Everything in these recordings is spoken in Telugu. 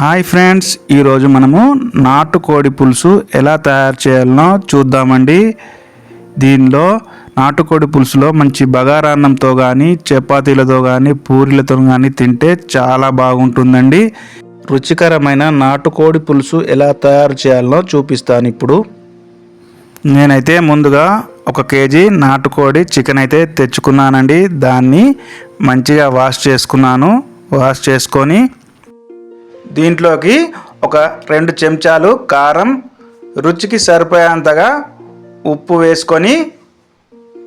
హాయ్ ఫ్రెండ్స్ ఈరోజు మనము నాటుకోడి పులుసు ఎలా తయారు చేయాలనో చూద్దామండి. దీనిలో నాటుకోడి పులుసులో మంచి బగారా అన్నంతో కానీ చపాతీలతో కానీ పూరీలతో కానీ తింటే చాలా బాగుంటుందండి. రుచికరమైన నాటుకోడి పులుసు ఎలా తయారు చేయాలనో చూపిస్తాను ఇప్పుడు. నేనైతే ముందుగా ఒక కేజీ నాటుకోడి చికెన్ అయితే తెచ్చుకున్నానండి. దాన్ని మంచిగా వాష్ చేసుకున్నాను. వాష్ చేసుకొని దీంట్లోకి ఒక రెండు చెంచాలు కారం రుచికి సరిపోయేంతగా ఉప్పు వేసుకొని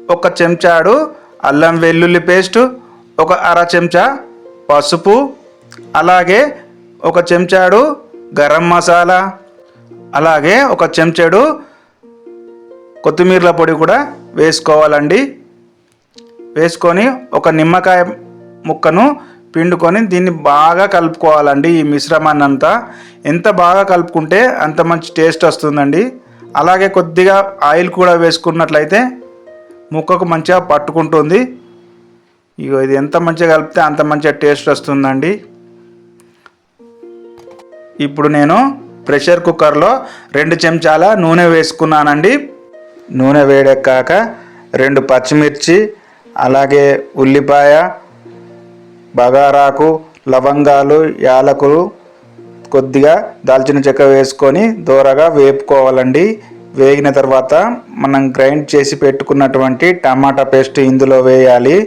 ఒక చెంచాడు అల్లం వెల్లుల్లి పేస్ట్ ఒక అర చెంచా పసుపు అలాగే ఒక చెంచాడు గరం మసాలా అలాగే ఒక చెంచాడు కొత్తిమీరల పొడి కూడా వేసుకోవాలండి. వేసుకొని ఒక నిమ్మకాయ ముక్కను పిండుకొని దీన్ని బాగా కలుపుకోవాలండి ఈ మిశ్రమాన్ని అంతా ఎంత బాగా కలుపుకుంటే అంత మంచి టేస్ట్ వస్తుందండి. అలాగే కొద్దిగా ఆయిల్ కూడా వేసుకున్నట్లయితే ముక్కకు మంచిగా పట్టుకుంటుంది. ఇగో ఇది ఎంత మంచిగా కలిపితే అంత మంచిగా టేస్ట్ వస్తుందండి. ఇప్పుడు నేను ప్రెషర్ కుక్కర్లో రెండు చెంచాల నూనె వేసుకున్నానండి. నూనె వేడెక్కాక రెండు పచ్చిమిర్చి అలాగే ఉల్లిపాయ బగారాకు లవంగాలు యాలకులు కొద్దిగా దాల్చిన చెక్క వేసుకొని దూరగా వేపుకోవాలండి. వేగిన తర్వాత మనం గ్రైండ్ చేసి పెట్టుకున్నటువంటి టమాటా పేస్ట్ ఇందులో వేయాలి.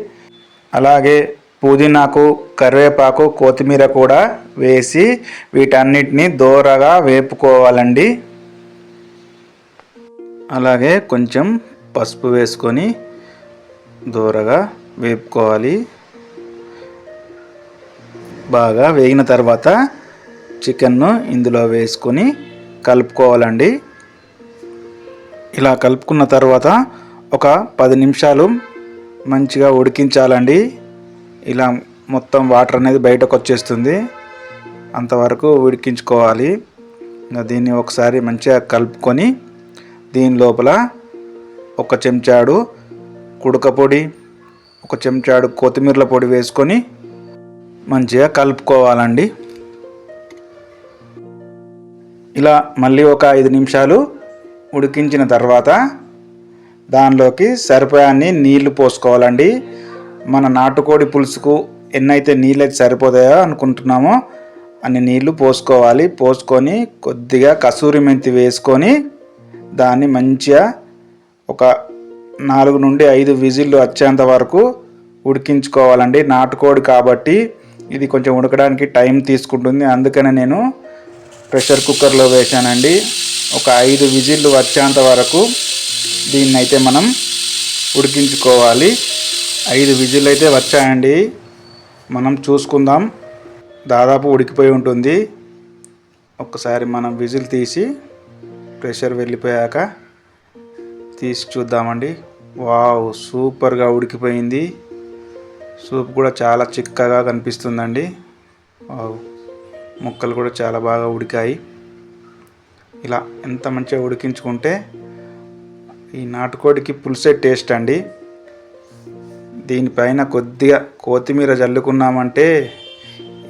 అలాగే పుదీనాకు కరివేపాకు కొత్తిమీర కూడా వేసి వీటన్నిటిని దూరగా వేపుకోవాలండి. అలాగే కొంచెం పసుపు వేసుకొని దూరగా వేపుకోవాలి. బాగా వేగిన తర్వాత చికెన్ను ఇందులో వేసుకొని కలుపుకోవాలండి. ఇలా కలుపుకున్న తర్వాత ఒక పది నిమిషాలు మంచిగా ఉడికించాలండి. ఇలా మొత్తం వాటర్ అనేది బయటకు వచ్చేస్తుంది. అంతవరకు ఉడికించుకోవాలి. ఇంకా దీన్ని ఒకసారి మంచిగా కలుపుకొని దీని లోపల ఒక చెంచాడు కుడక పొడి ఒక చెంచాడు కొత్తిమీరల పొడి వేసుకొని మంచిగా కలుపుకోవాలండి. ఇలా మళ్ళీ ఒక ఐదు నిమిషాలు ఉడికించిన తర్వాత దానిలోకి సరిపోయాన్ని నీళ్ళు పోసుకోవాలండి. మన నాటుకోడి పులుసుకు ఎన్నైతే నీళ్ళు అయితే సరిపోతాయో అనుకుంటున్నామో అన్ని నీళ్ళు పోసుకోవాలి. పోసుకొని కొద్దిగా కసూరి మెంతి వేసుకొని దాన్ని మంచిగా ఒక నాలుగు నుండి ఐదు విజిల్లు వచ్చేంత వరకు ఉడికించుకోవాలండి. నాటుకోడి కాబట్టి ఇది కొంచెం ఉడకడానికి టైం తీసుకుంటుంది. అందుకనే నేను ప్రెషర్ కుక్కర్లో వేశానండి. ఒక ఐదు విజిల్లు వచ్చేంత వరకు దీన్ని అయితే మనం ఉడికించుకోవాలి. ఐదు విజిల్ అయితే వచ్చాయండి. మనం చూసుకుందాం. దాదాపు ఉడికిపోయి ఉంటుంది. ఒక్కసారి మనం విజిల్ తీసి ప్రెషర్ వెళ్ళిపోయాక తీసి చూద్దామండి. వావ్ సూపర్గా ఉడికిపోయింది. సూప్ కూడా చాలా చిక్కగా కనిపిస్తుందండి. ముక్కలు కూడా చాలా బాగా ఉడికాయి. ఇలా ఎంత మంచిగా ఉడికించుకుంటే ఈ నాటుకోడికి పులిసే టేస్ట్ అండి. దీనిపైన కొద్దిగా కొత్తిమీర జల్లుకున్నామంటే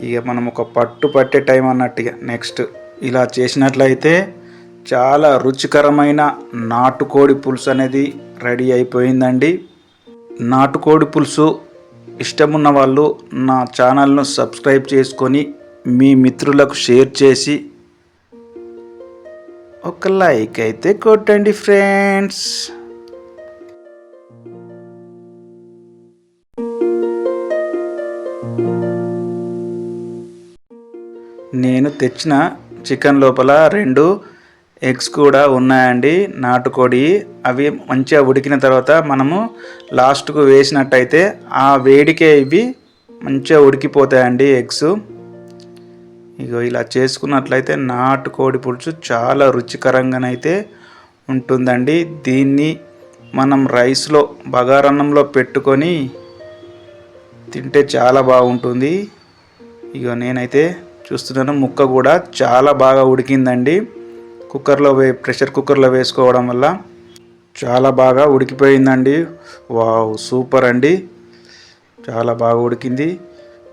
ఇక మనం ఒక పట్టు పట్టే టైం అన్నట్టుగా నెక్స్ట్ ఇలా చేసినట్లయితే చాలా రుచికరమైన నాటుకోడి పులుసు అనేది రెడీ అయిపోయిందండి. నాటుకోడి పులుసు ఇష్టమున్న వాళ్ళు నా ఛానల్ను సబ్స్క్రైబ్ చేసుకొని మీ మిత్రులకు షేర్ చేసి ఒక లైక్ అయితే కొట్టండి ఫ్రెండ్స్. నేను తెచ్చిన చికెన్ లోపల రెండు ఎగ్స్ కూడా ఉన్నాయండి నాటుకోడి. అవి మంచిగా ఉడికిన తర్వాత మనము లాస్ట్కు వేసినట్టయితే ఆ వేడికే ఇవి మంచిగా ఉడికిపోతాయండి ఎగ్స్. ఇగో ఇలా చేసుకున్నట్లయితే నాటుకోడి పులుసు చాలా రుచికరంగానైతే ఉంటుందండి. దీన్ని మనం రైస్లో బగారన్నంలో పెట్టుకొని తింటే చాలా బాగుంటుంది. ఇగో నేనైతే చూస్తున్నాను ముక్క కూడా చాలా బాగా ఉడికిందండి. కుక్కర్లో వే ప్రెషర్ కుక్కర్లో వేసుకోవడం వల్ల చాలా బాగా ఉడికిపోయిందండి. వావ్ సూపర్ అండి. చాలా బాగా ఉడికింది.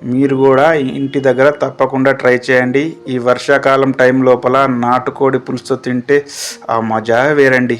మీరు కూడా ఇంటి దగ్గర తప్పకుండా ట్రై చేయండి. ఈ వర్షాకాలం టైం లోపల నాటుకోడి పులుసుతో తింటే ఆ మజా వేరండి.